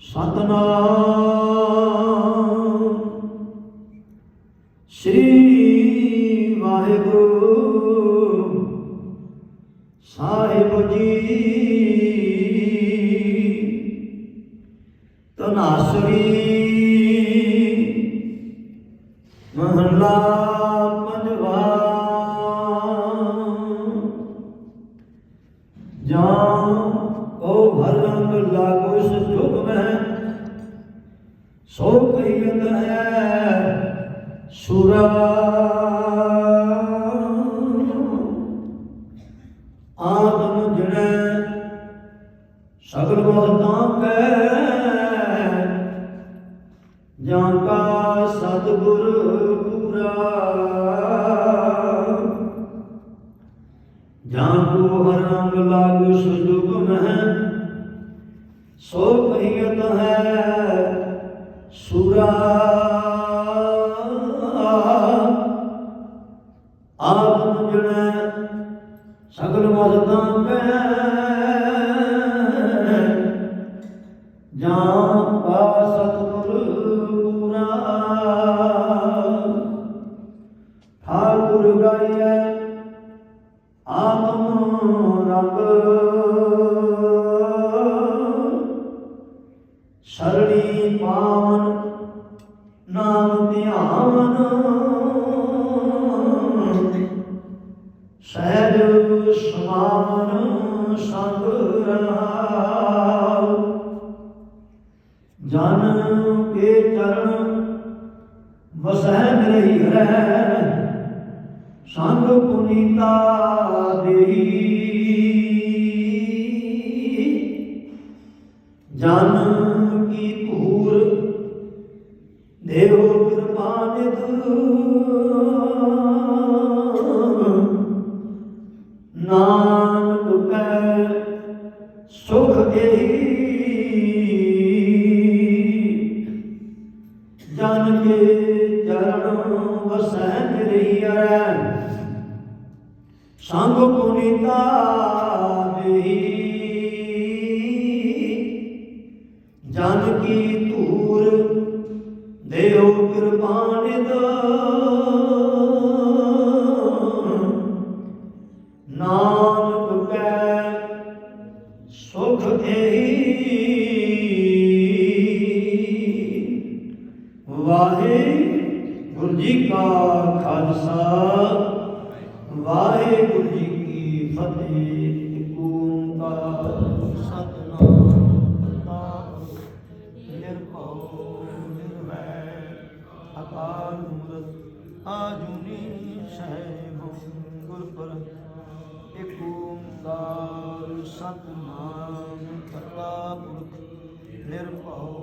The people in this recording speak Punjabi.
ਸਤਨਾਮ। ਸ੍ਰੀ ਵਾਹਿਗੁਰੂ ਸਾਹਿਬ ਜੀ। ਤਨਾਸਰੀ ਮਹਲਾ ਪੰਜਵਾ। ਜਾਂ ਕੋ ਭਰੰਗ ਲਾਗੋ ਸੁਖ ਮੈਂ ਸੋ ਕਹੀਤ ਹੈ ਸੁਰਾ ਆਦਮ ਜਣੈ ਸਗਲ ਮਹਤਾਂ ਕੈ ਜਾਂ ਕਾ ਸਤਿਗੁਰ ਪੂਰਾ। ਜਾਂ ਕੋ ਹਰ ਰੰਗ ਲਾਗੂ ਸੁਜੁਗ ਸੋ ਕਹੀਤ ਹੈ। ਸੁਰਾ ਆਤਮ ਜਣੈ ਸਗਲ ਮਸਤਾਂ ਕੈ ਜਾਂ ਕਾ ਸਤਿਗੁਰ ਪੂਰਾ। ਠਾਕੁਰ ਗਾਇਐ ਆਤਮ ਰੰਗ। ਸਹਿਜ ਸਮਾਨ ਸੰਗ ਰਹਾਉ ਜਨ ਕੇ ਚਰਨ ਵਸਹਿ ਰਹੀ ਹੈ ਸੰਗ ਪੁਨੀਤਾ ਦੇਹੀ ਜਨ ਕੀ ਭੂਰ ਦੇਵ ਨਾਨਕ ਕੈ ਸੁਖ ਦੇਹੀ। ਜਨ ਕੇ ਚਰਨ ਵਸੈ ਨਿਰਈਐ ਸੰਗ ਪੁਨੀਤਾ ਦੇਉ ਕਿਰਪਾਨਿਦ ਨਾਨਕ ਅਕਾਲ ਆਜ਼ੁਨੀ ਆਜੂਨੀ ਸਹਿਬੁ ਗੁਰ ਪਰ ਇਕ ਓੰਕਾਰ ਸਤਨਾਮ ਕਰਤਾ ਪੁਰਖ ਨਿਰਭਉ